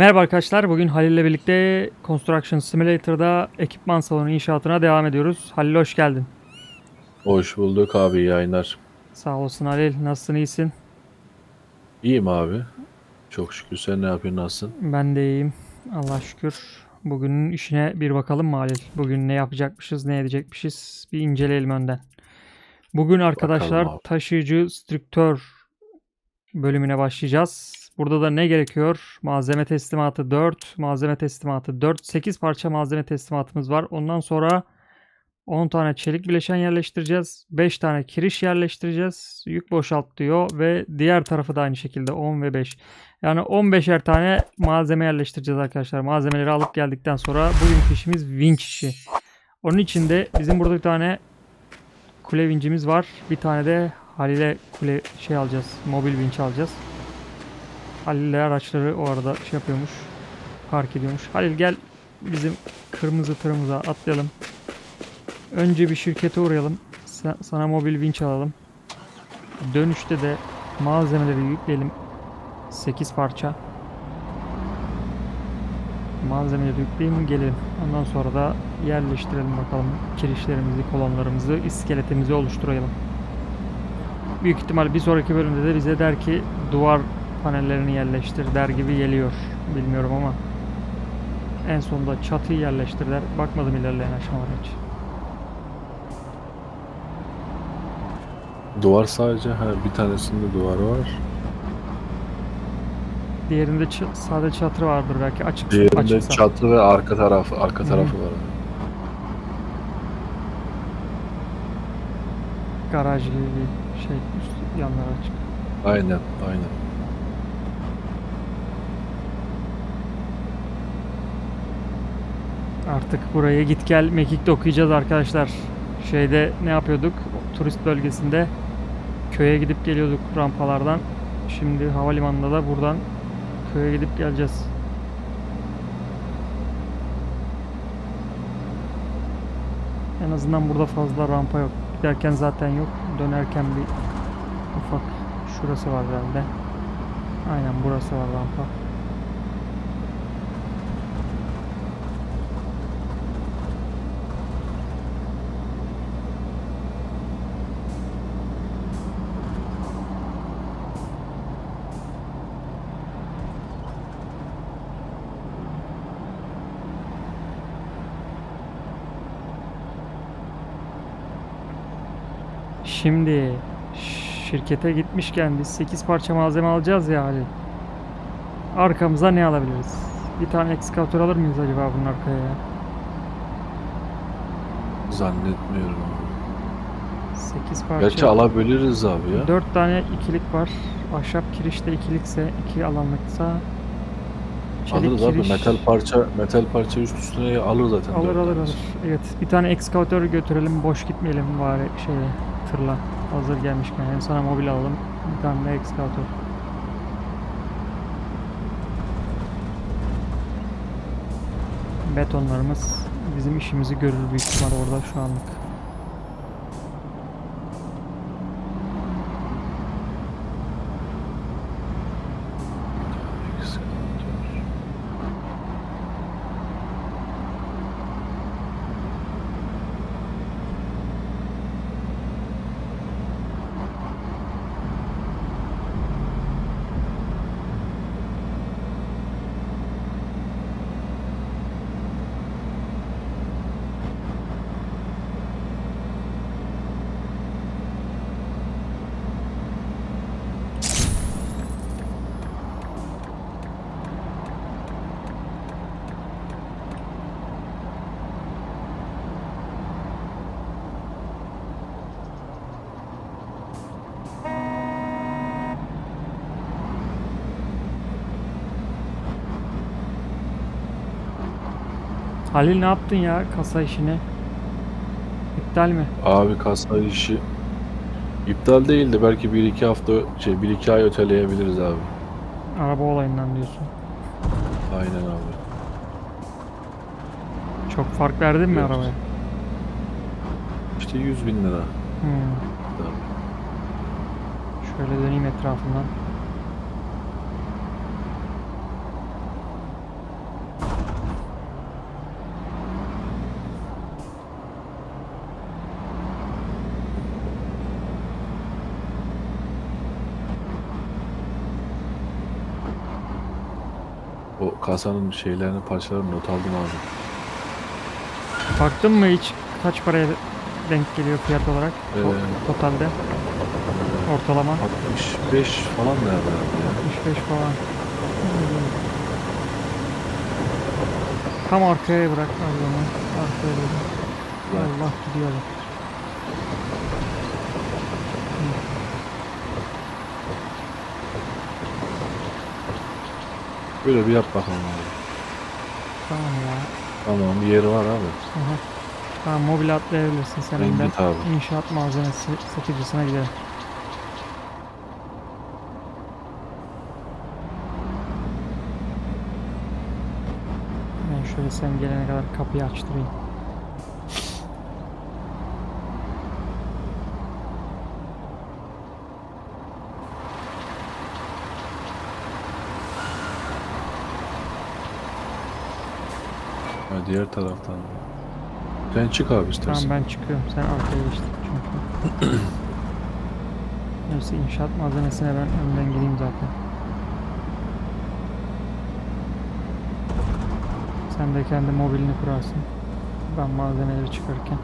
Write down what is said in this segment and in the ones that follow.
Merhaba arkadaşlar. Bugün Halil ile birlikte Construction Simulator'da ekipman salonu inşaatına devam ediyoruz. Halil hoş geldin. Hoş bulduk abi yayınlar. Sağ olasın Halil. Nasılsın? iyisin? İyiyim abi. Çok şükür sen ne yapıyorsun nasılsın? Ben de iyiyim. Allah şükür. Bugünün işine bir bakalım mı Halil? Bugün ne yapacakmışız, ne edecekmişiz? Bir inceleyelim önden. Bugün arkadaşlar taşıyıcı strüktör bölümüne başlayacağız. Burada da ne gerekiyor? Malzeme teslimatı 4, malzeme teslimatı 4, 8 parça malzeme teslimatımız var. Ondan sonra 10 tane çelik bileşen yerleştireceğiz. 5 tane kiriş yerleştireceğiz. Yük boşalt diyor ve diğer tarafı da aynı şekilde 10 ve 5. Yani 15'er tane malzeme yerleştireceğiz arkadaşlar. Malzemeleri alıp geldikten sonra bugünkü işimiz vinç işi. Onun için de bizim burada bir tane kule vincimiz var. Bir tane de Halil'e kule şey alacağız. Mobil vinç alacağız. Halil'le araçları o arada şey yapıyormuş. Park ediyormuş. Halil gel bizim kırmızı tırımıza atlayalım. Önce bir şirkete uğrayalım. Sa- Sana mobil vinç alalım. Dönüşte de malzemeleri yükleyelim. 8 parça. Malzemeleri yükleyelim gelelim. Ondan sonra da yerleştirelim bakalım. Kirişlerimizi, kolonlarımızı, iskeletimizi oluşturalım. Büyük ihtimal bir sonraki bölümde de bize der ki duvar panellerini yerleştir der gibi geliyor. Bilmiyorum ama en sonunda çatıyı yerleştir der. Bakmadım ilerleyen aşamalara hiç. Duvar sadece ha, bir tanesinde duvar var. Diğerinde ç- sadece çatı vardır belki açık Diğerinde açıksa. çatı ve arka tarafı arka Hı. tarafı var. Garaj gibi bir şey üst açık. Aynen aynen. Artık buraya git gel mekikte okuyacağız arkadaşlar. Şeyde ne yapıyorduk? Turist bölgesinde köye gidip geliyorduk rampalardan. Şimdi havalimanında da buradan köye gidip geleceğiz. En azından burada fazla rampa yok. Giderken zaten yok. Dönerken bir ufak şurası var herhalde. Aynen burası var rampa. Şimdi şirkete gitmişken biz 8 parça malzeme alacağız ya Ali. Arkamıza ne alabiliriz? Bir tane ekskavatör alır mıyız acaba bunun arkaya ya? Zannetmiyorum abi. 8 parça. Gerçi alabiliriz abi ya. 4 tane ikilik var. Ahşap kirişte ikilikse, iki alanlıksa çelik Alırız abi. kiriş Metal parça metal parça üst üstüne alır zaten. alır dört alır tanesi. alır. Evet, bir tane ekskavatör götürelim, boş gitmeyelim bari şeye tırla. Hazır gelmişken hem sana mobil alalım, bir tane de ekskavatör. Betonlarımız bizim işimizi görür büyük ihtimal orada şu anlık. Halil ne yaptın ya kasa işini? İptal mi? Abi kasa işi iptal değildi. Belki 1-2 hafta şey 1-2 ay öteleyebiliriz abi. Araba olayından diyorsun. Aynen abi. Çok fark verdin mi arabaya? İşte 100 bin lira. Hmm. Şöyle döneyim etrafından. Kasanın şeylerini parçalarını not aldım abi. Baktın mı hiç kaç paraya denk geliyor fiyat olarak to- Ee, totalde? Ortalama 65 falan nerede abi ya? 65 falan. Tam arkaya bırak Allah'ım. Arkaya doğru. Bırak. Allah gidiyor. bak. Böyle bir yap bakalım abi. Tamam ya. Tamam bir yeri var abi. Aha. Tamam mobil atlayabilirsin sen Sen önden. git abi. İnşaat malzemesi satıcısına gidelim. Ben şöyle sen gelene kadar kapıyı açtırayım. Diğer taraftan. Sen çık abi istersen. Tamam ben çıkıyorum. Sen arkaya geçtin çünkü. Neyse inşaat malzemesine ben önden gideyim zaten. Sen de kendi mobilini kurarsın. Ben malzemeleri çıkarırken.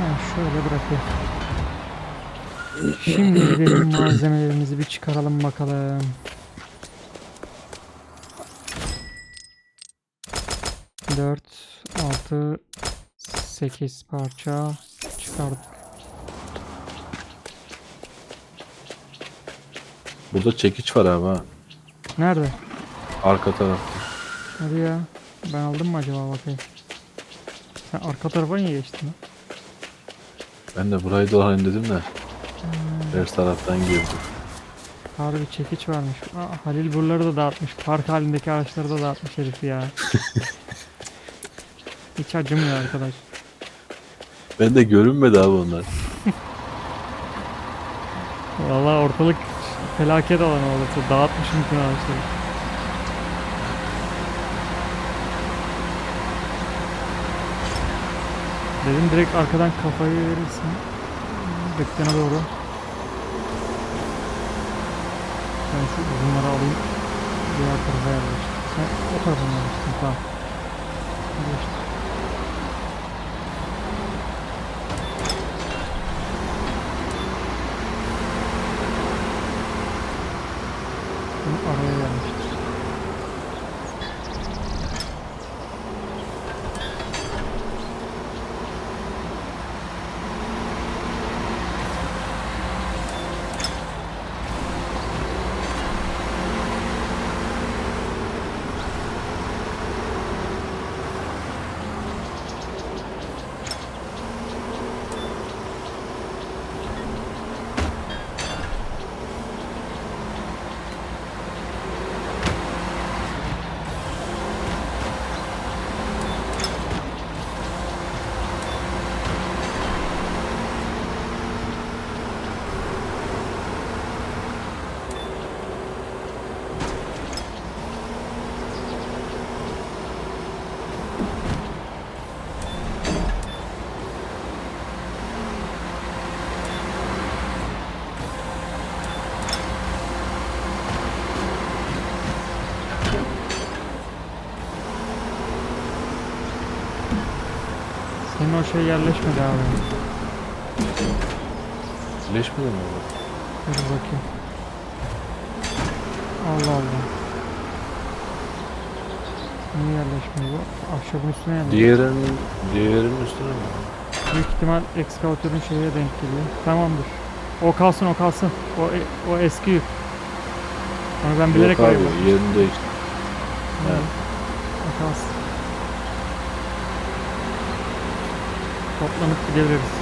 Ben şöyle bırakayım. Şimdi gidelim malzemelerimizi bir çıkaralım bakalım. Dört, altı, sekiz parça çıkardık. Burada çekiç var abi ha. Nerede? Arka tarafta. Hadi ya. Ben aldım mı acaba bakayım. Sen arka tarafa niye geçtin lan? Ben de burayı dolanayım dedim de. Ters taraftan girdim. Harbi çekiç varmış. Aa, Halil buraları da dağıtmış. Park halindeki araçları da dağıtmış herif ya. Hiç acımıyor arkadaş. Ben de görünmedi abi onlar. Vallahi ortalık felaket alanı olursa dağıtmışım bütün ağaçları. Dedim direkt arkadan kafayı verirsin. Dükkana doğru. Ben şu uzunları alayım. Diğer tarafa yerleştir. Sen o tarafa yerleştin? Tamam. Yerleştir. Bunu araya yerleştir. Senin o şey yerleşmedi abi. Birleşmedi mi? Dur bakayım. Allah Allah. Niye yerleşmiyor bu? Ahşabın üstüne yerleşmiyor. Diğerinin, diğerinin üstüne mi? Büyük ihtimal ekskavatörün şeye denk geliyor. Tamamdır. O kalsın o kalsın. O, e- o eski yük. Onu ben bilerek Yok abi bıraktım. yerini değiştir. Evet. O kalsın. Toplanıp gidebiliriz.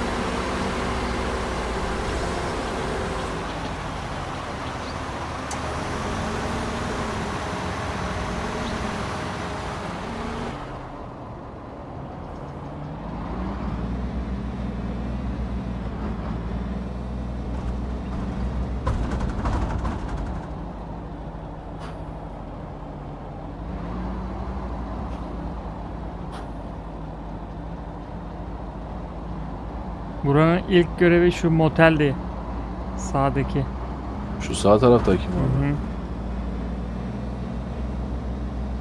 Buranın ilk görevi şu moteldi. Sağdaki. Şu sağ taraftaki mi? Hı hı.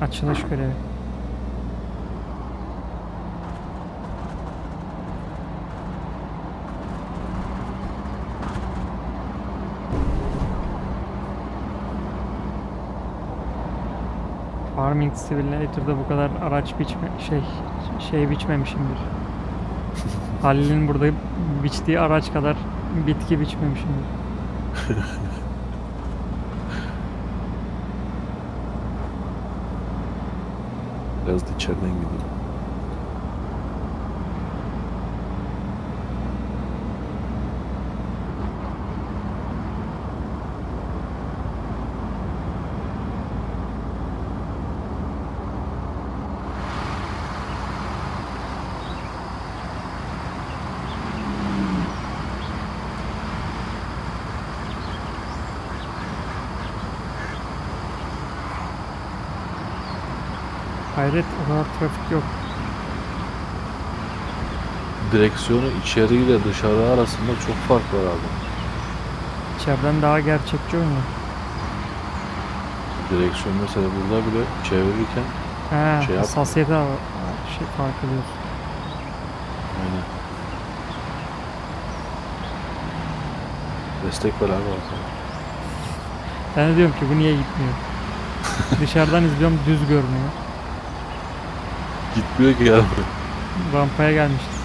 Açılış görevi. Farming Simulator'da bu kadar araç biçme şey şey biçmemişimdir. Halil'in burada biçtiği araç kadar bitki biçmemişimdir. Biraz da içeriden gidelim. Hayret o kadar trafik yok. Direksiyonu içeriyle dışarı arasında çok fark var abi. İçeriden daha gerçekçi oynuyor. Direksiyon mesela burada bile çevirirken He, Şey yap- hassasiyete var. Şey fark ediyorsun. aynen. Destek ver abi arkada. Ben de diyorum ki bu niye gitmiyor? Dışarıdan izliyorum düz görünüyor. Gitmiyor ki abi. Rampaya gelmişiz.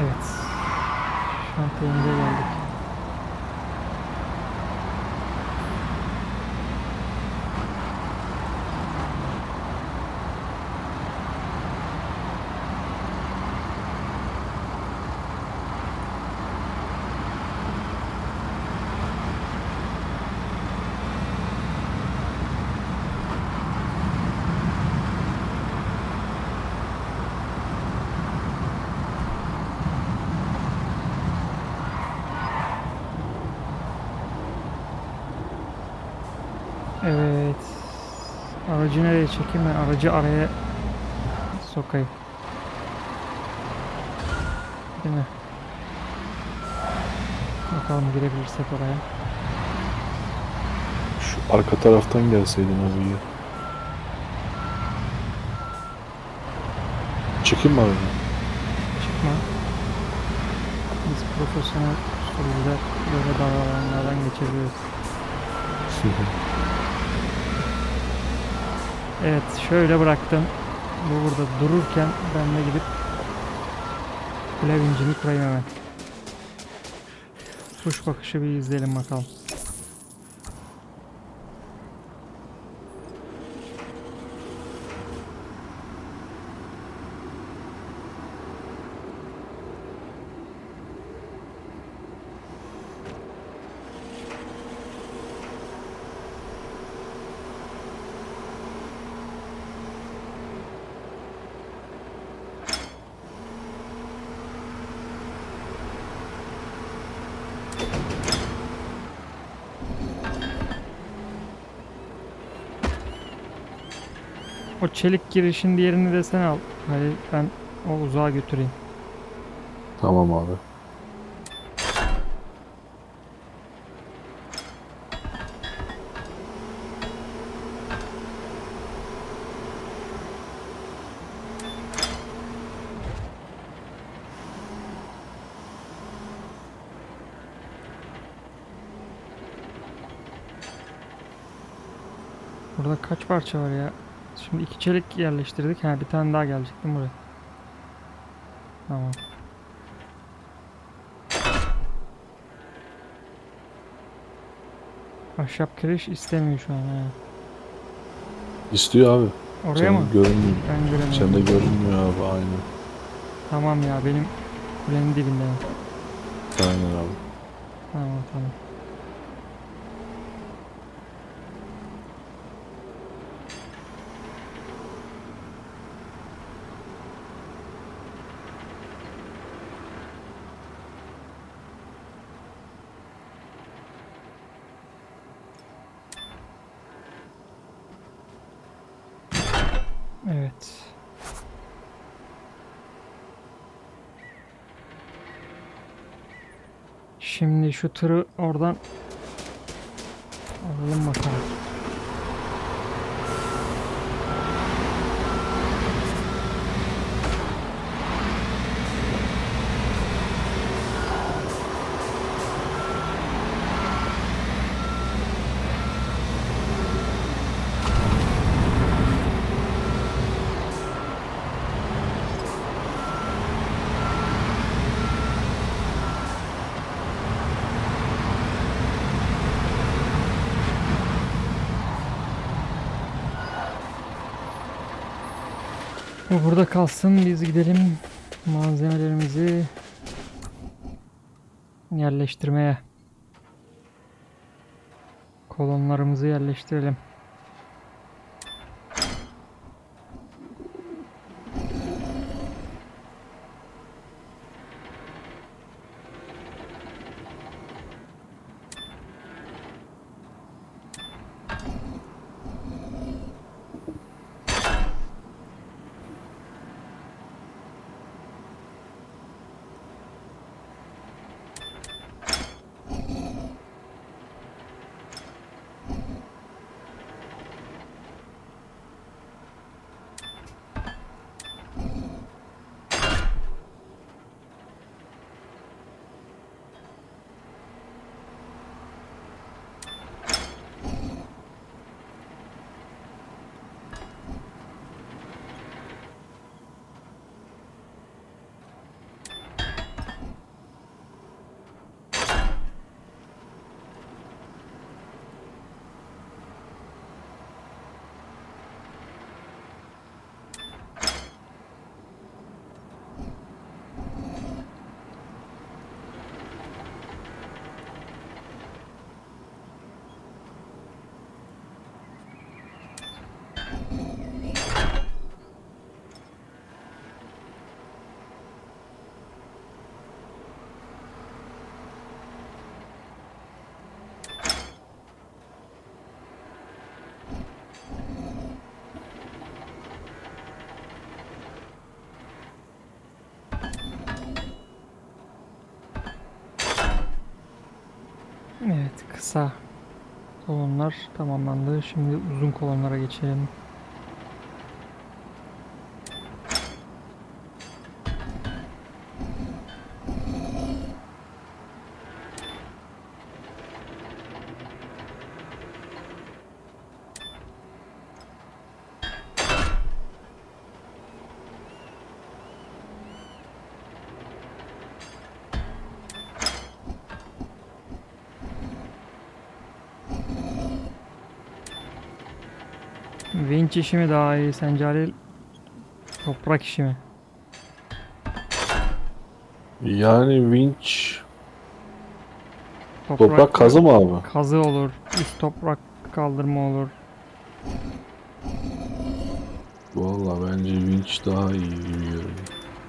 Evet. Şantiyemize geldik. Evet. Aracı nereye çekeyim ben? Aracı araya sokayım. Değil mi? Bakalım girebilirsek oraya. Şu arka taraftan gelseydin abi ya. Çıkayım mı abi? Çıkma. Biz profesyonel sürücüler böyle dar alanlardan geçebiliyoruz. Evet şöyle bıraktım. Bu burada dururken ben de gidip kule vincini kurayım hemen. Kuş bakışı bir izleyelim bakalım. O çelik girişin diğerini de sen al. Hani ben o uzağa götüreyim. Tamam abi. Burada kaç parça var ya? Şimdi iki çelik yerleştirdik. Ha bir tane daha gelecek değil mi buraya? Tamam. Ahşap kiriş istemiyor şu an. Ha. İstiyor abi. Oraya Sen mı? görünmüyor. Ben göremiyorum. Sende görünmüyor abi aynen. Tamam ya benim kulenin dibinde. Aynen abi. Tamam tamam. Evet. Şimdi şu tırı oradan alalım bakalım. Bu burada kalsın. Biz gidelim malzemelerimizi yerleştirmeye. Kolonlarımızı yerleştirelim. Evet kısa kolonlar tamamlandı. Şimdi uzun kolonlara geçelim. Vinç işi mi daha iyi sence Halil? Toprak işi mi? Yani vinç toprak kazı mı abi? Kazı olur. Üst toprak kaldırma olur. Vallahi bence vinç daha iyi gibi görünüyor.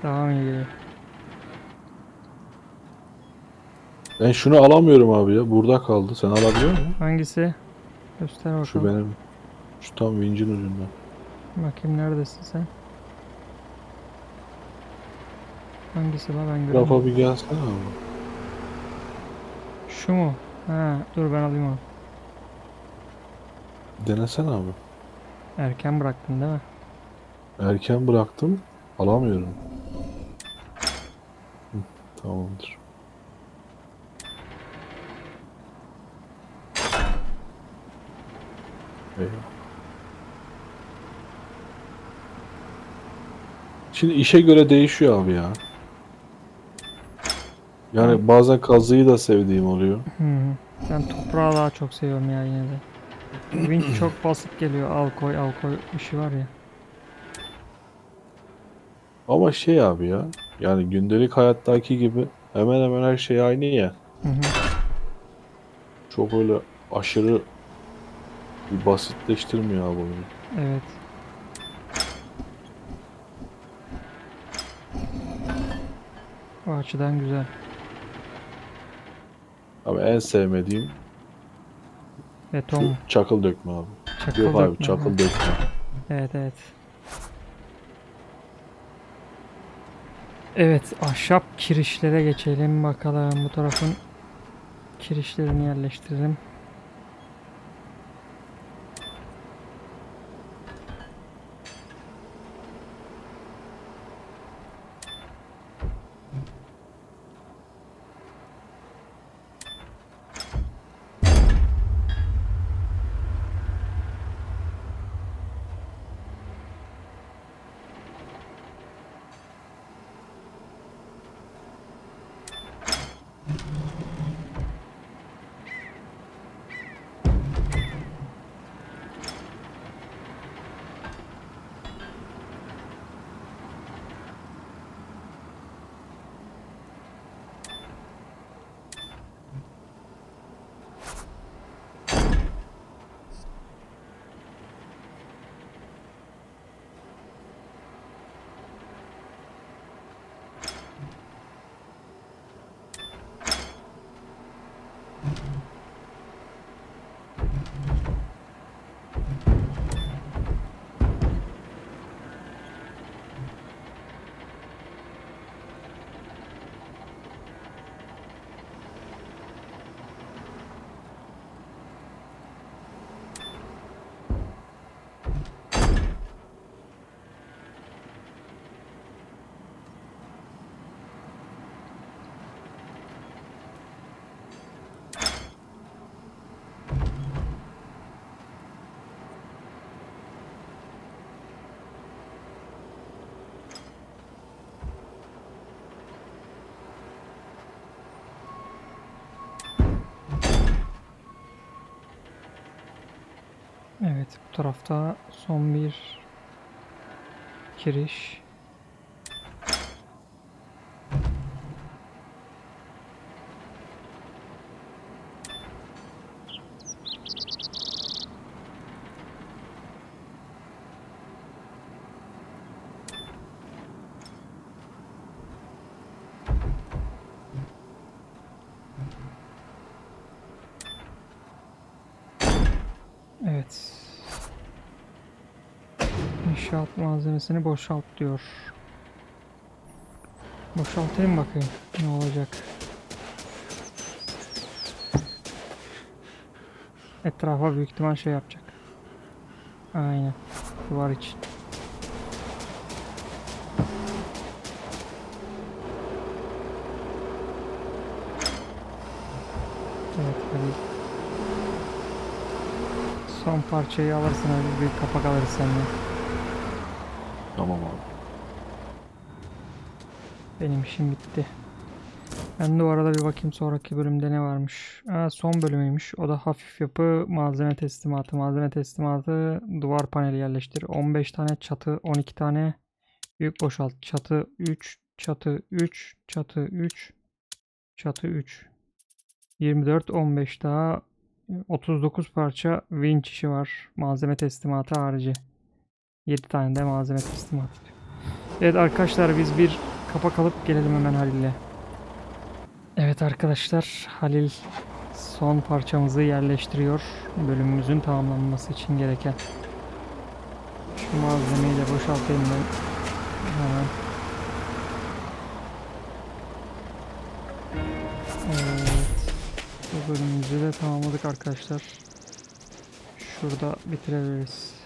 Daha mı iyi? Ben şunu alamıyorum abi ya. Burada kaldı. Sen alabiliyor musun? Hangisi? Göster bakalım. Şu benim. Şu tam vincin ucunda. Bakayım neredesin sen? Hangisi la ben Rafa göremiyorum. bir gelsene abi. Şu mu? Ha, dur ben alayım onu. Denesene abi. Erken bıraktın değil mi? Erken bıraktım. Alamıyorum. Hı, tamamdır. Eyvah. Şimdi işe göre değişiyor abi ya. Yani bazen kazıyı da sevdiğim oluyor. Hı hı. Ben toprağı daha çok seviyorum ya yine de. Winch çok basit geliyor. Al koy al koy işi var ya. Ama şey abi ya. Yani gündelik hayattaki gibi hemen hemen her şey aynı ya. Hı hı. Çok öyle aşırı bir basitleştirmiyor abi oyunu. Evet. O açıdan güzel. Ama en sevmediğim Beton şu çakıl dökme abi. Çakıl Yok abi dökme, çakıl dökme. Evet evet. Evet ahşap kirişlere geçelim bakalım bu tarafın kirişlerini yerleştirelim. Evet bu tarafta son bir kiriş. Evet. İnşaat malzemesini boşalt diyor. Boşaltayım bakayım ne olacak. Etrafa büyük ihtimal şey yapacak. Aynen. Duvar için. Evet hadi. Son parçayı alırsın öyle bir kapak alırız seninle. Tamam abi. Benim işim bitti. Ben de o arada bir bakayım sonraki bölümde ne varmış. Aa, son bölümüymüş. O da hafif yapı malzeme teslimatı. Malzeme teslimatı duvar paneli yerleştir. 15 tane çatı, 12 tane büyük boşalt. Çatı 3, çatı 3, çatı 3, çatı 3. 24, 15 daha 39 parça winch işi var. Malzeme teslimatı harici. 7 tane de malzeme teslimatı. Evet arkadaşlar biz bir kapak alıp gelelim hemen Halil'le. Evet arkadaşlar Halil son parçamızı yerleştiriyor. Bölümümüzün tamamlanması için gereken. Şu malzemeyi de boşaltayım ben. Hemen. Evet. Bu bölümümüzü de tamamladık arkadaşlar. Şurada bitirebiliriz.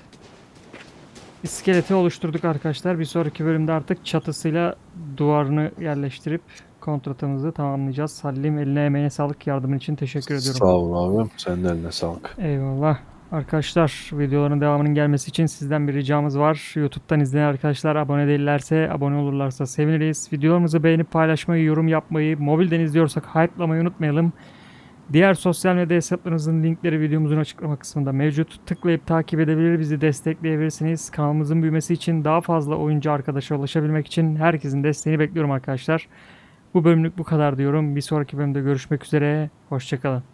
İskeleti oluşturduk arkadaşlar. Bir sonraki bölümde artık çatısıyla duvarını yerleştirip kontratımızı tamamlayacağız. Halim eline emeğine sağlık yardımın için teşekkür ediyorum. Sağ ol abim. Senin eline sağlık. Eyvallah. Arkadaşlar videoların devamının gelmesi için sizden bir ricamız var. YouTube'dan izleyen arkadaşlar abone değillerse abone olurlarsa seviniriz. Videolarımızı beğenip paylaşmayı, yorum yapmayı, mobilden izliyorsak hype'lamayı unutmayalım. Diğer sosyal medya hesaplarımızın linkleri videomuzun açıklama kısmında mevcut. Tıklayıp takip edebilir, bizi destekleyebilirsiniz. Kanalımızın büyümesi için daha fazla oyuncu arkadaşa ulaşabilmek için herkesin desteğini bekliyorum arkadaşlar. Bu bölümlük bu kadar diyorum. Bir sonraki bölümde görüşmek üzere. Hoşçakalın.